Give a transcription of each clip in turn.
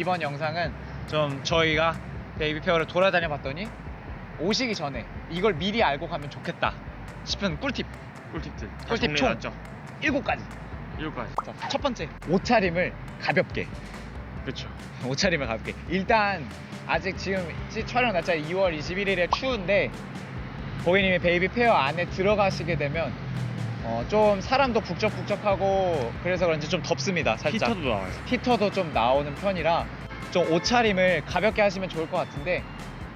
이번 영상은 좀 저희가 베이비 페어를 돌아다녀 봤더니 오시기 전에 이걸 미리 알고 가면 좋겠다 싶은 꿀팁 꿀팁들 다 꿀팁 총. 정리해놨죠? 7가지. 이거까지 자, 첫 번째, 옷차림을 가볍게. 그렇죠 옷차림을 가볍게. 일단 아직 지금 시- 촬영 날짜 2월 21일에 추운데 고객님이 베이비 페어 안에 들어가시게 되면 어, 좀 사람도 북적북적하고 그래서 그런지 좀 덥습니다. 살짝. 히터도 나와요 히터도 좀 나오는 편이라 좀 옷차림을 가볍게 하시면 좋을 것 같은데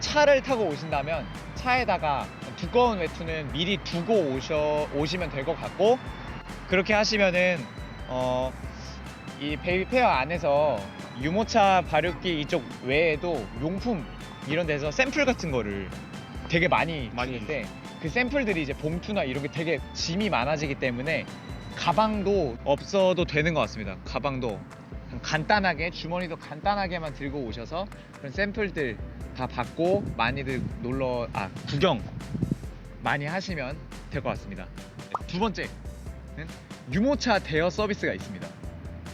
차를 타고 오신다면 차에다가 두꺼운 외투는 미리 두고 오셔 오시면 될 것 같고 그렇게 하시면은 어, 이 베이비 페어 안에서 유모차 발육기 이쪽 외에도 용품 이런 데서 샘플 같은 거를 되게 많이 많이 주는데 그 샘플들이 이제 봉투나 이런 게 되게 짐이 많아지기 때문에 가방도 없어도 되는 것 같습니다. 가방도 간단하게 주머니도 간단하게만 들고 오셔서 그런 샘플들 다 받고 많이들 놀러 아 구경 많이 하시면 될 것 같습니다. 두 번째는 유모차 대여 서비스가 있습니다.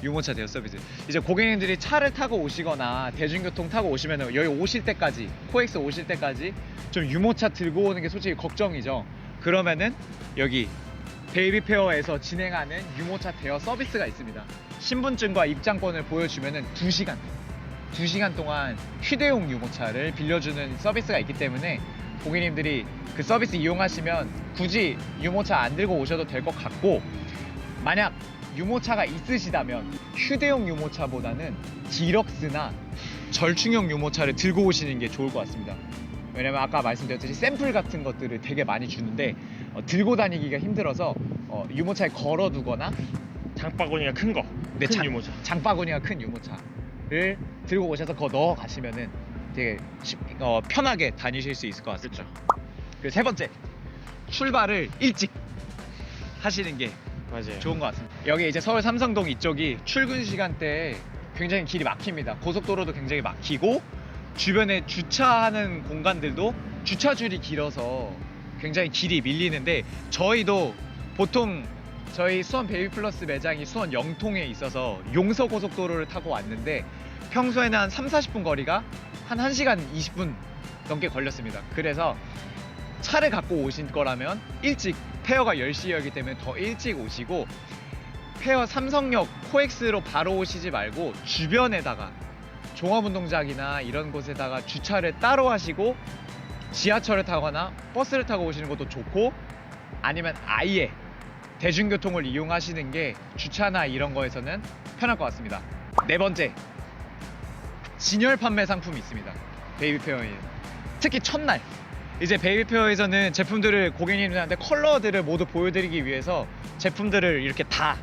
유모차 대여 서비스. 이제 고객님들이 차를 타고 오시거나 대중교통 타고 오시면 여기 오실 때까지 코엑스 오실 때까지 좀 유모차 들고 오는 게 솔직히 걱정이죠. 그러면은 여기 베이비 페어에서 진행하는 유모차 대여 서비스가 있습니다. 신분증과 입장권을 보여주면은 2시간 2시간 동안 휴대용 유모차를 빌려주는 서비스가 있기 때문에 고객님들이 그 서비스 이용하시면 굳이 유모차 안 들고 오셔도 될 것 같고 만약 유모차가 있으시다면 휴대용 유모차보다는 디럭스나 절충형 유모차를 들고 오시는 게 좋을 것 같습니다. 왜냐면 아까 말씀드렸듯이 샘플 같은 것들을 되게 많이 주는데 어, 들고 다니기가 힘들어서 어, 유모차에 걸어두거나 장바구니가 큰 거 네, 큰 장- 유모차 장바구니가 큰 유모차를 들고 오셔서 그거 넣어 가시면은 되게 쉽- 어, 편하게 다니실 수 있을 것 같습니다. 그렇죠 그리고 세 번째 출발을 일찍 하시는 게 맞아요 좋은 것 같습니다. 여기 이제 서울 삼성동 이쪽이 출근 시간대에 굉장히 길이 막힙니다. 고속도로도 굉장히 막히고 주변에 주차하는 공간들도 주차줄이 길어서 굉장히 길이 밀리는데 저희도 보통 저희 수원 베이비플러스 매장이 수원 영통에 있어서 용서 고속도로를 타고 왔는데 평소에는 한 3, 40분 거리가 한 1시간 20분 넘게 걸렸습니다. 그래서 차를 갖고 오신 거라면 일찍 페어가 10시였기 때문에 더 일찍 오시고 페어 삼성역 코엑스로 바로 오시지 말고 주변에다가 종합운동장이나 이런 곳에다가 주차를 따로 하시고 지하철을 타거나 버스를 타고 오시는 것도 좋고 아니면 아예 대중교통을 이용하시는 게 주차나 이런 거에서는 편할 것 같습니다. 네 번째, 진열 판매 상품이 있습니다. 베이비 페어에 특히 첫날 이제 베이비 페어에서는 제품들을 고객님들한테 컬러들을 모두 보여드리기 위해서 제품들을 이렇게 다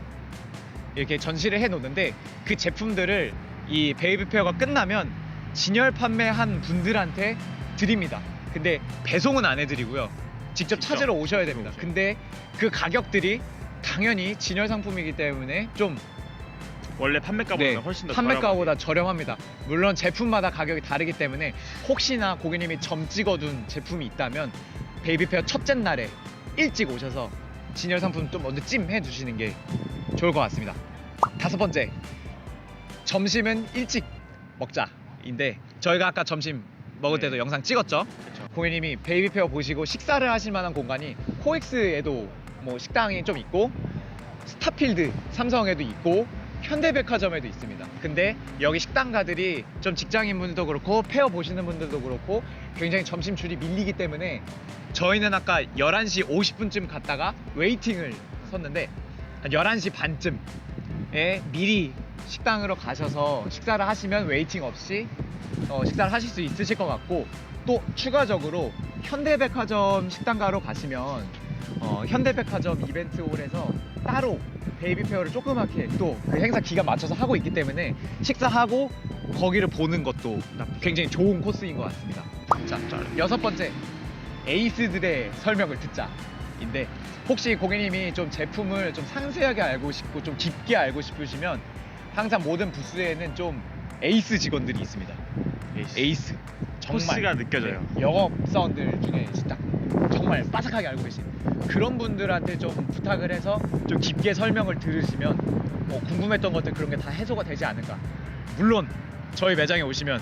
이렇게 전시를 해 놓는데 그 제품들을 이 베이비 페어가 끝나면 진열 판매한 분들한테 드립니다. 근데 배송은 안 해드리고요. 직접 찾으러 오셔야 됩니다. 근데 그 가격들이 당연히 진열 상품이기 때문에 좀 원래 판매가보다 네, 훨씬 더 판매가보다 저렴합니다. 물론 제품마다 가격이 다르기 때문에 혹시나 고객님이 점 찍어둔 제품이 있다면 베이비페어 첫째 날에 일찍 오셔서 진열 상품 좀 먼저 찜해 주시는 게 좋을 것 같습니다. 다섯 번째, 점심은 일찍 먹자인데 저희가 아까 점심 먹을 때도 네. 영상 찍었죠. 고객님이 베이비 페어 보시고 식사를 하실 만한 공간이 코엑스에도 뭐 식당이 좀 있고 스타필드 삼성에도 있고 현대백화점에도 있습니다. 근데 여기 식당가들이 좀 직장인분들도 그렇고 페어 보시는 분들도 그렇고 굉장히 점심 줄이 밀리기 때문에 저희는 아까 11시 50분쯤 갔다가 웨이팅을 섰는데 한 11시 반쯤에 미리 식당으로 가셔서 식사를 하시면 웨이팅 없이 어, 식사를 하실 수 있으실 것 같고 또 추가적으로 현대백화점 식당가로 가시면 어, 현대백화점 이벤트홀에서 따로 베이비 페어를 조그맣게 또 그 행사 기간 맞춰서 하고 있기 때문에 식사하고 거기를 보는 것도 굉장히 좋은 코스인 것 같습니다. 자, 여섯 번째 에이스들의 설명을 듣자인데 혹시 고객님이 좀 제품을 좀 상세하게 알고 싶고 좀 깊게 알고 싶으시면 항상 모든 부스에는 좀 에이스 직원들이 있습니다. 에이스, 에이스 포스가 느껴져요 네, 영업사원들 중에 진짜 정말 빠삭하게 알고 계신 그런 분들한테 좀 부탁을 해서 좀 깊게 설명을 들으시면 뭐 궁금했던 것들 그런 게 다 해소가 되지 않을까 물론 저희 매장에 오시면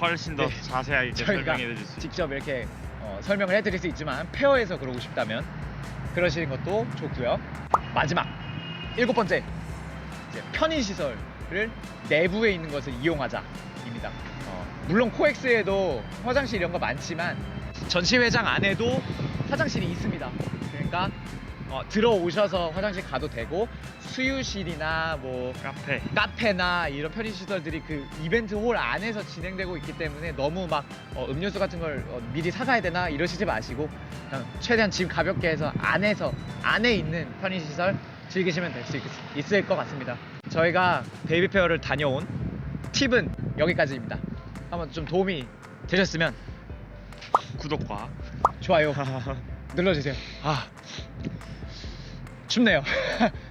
훨씬 더 네. 자세하게 저희가 설명해 드릴 수. 직접 이렇게 어, 설명을 해드릴 수 있지만 페어에서 그러고 싶다면 그러시는 것도 좋고요. 마지막 일곱 번째 편의 시설을 내부에 있는 것을 이용하자입니다. 어, 물론 코엑스에도 화장실 이런 거 많지만 전시회장 안에도 화장실이 있습니다. 그러니까 어, 들어오셔서 화장실 가도 되고 수유실이나 뭐 카페. 카페나 이런 편의 시설들이 그 이벤트 홀 안에서 진행되고 있기 때문에 너무 막 어, 음료수 같은 걸 어, 미리 사가야 되나 이러시지 마시고 그냥 최대한 짐 가볍게 해서 안에서 안에 있는 편의 시설 즐기시면 될 수 있을 것 같습니다. 저희가 베이비 페어를 다녀온 팁은 여기까지입니다. 한번 좀 도움이 되셨으면 구독과 좋아요 눌러주세요. 아 춥네요.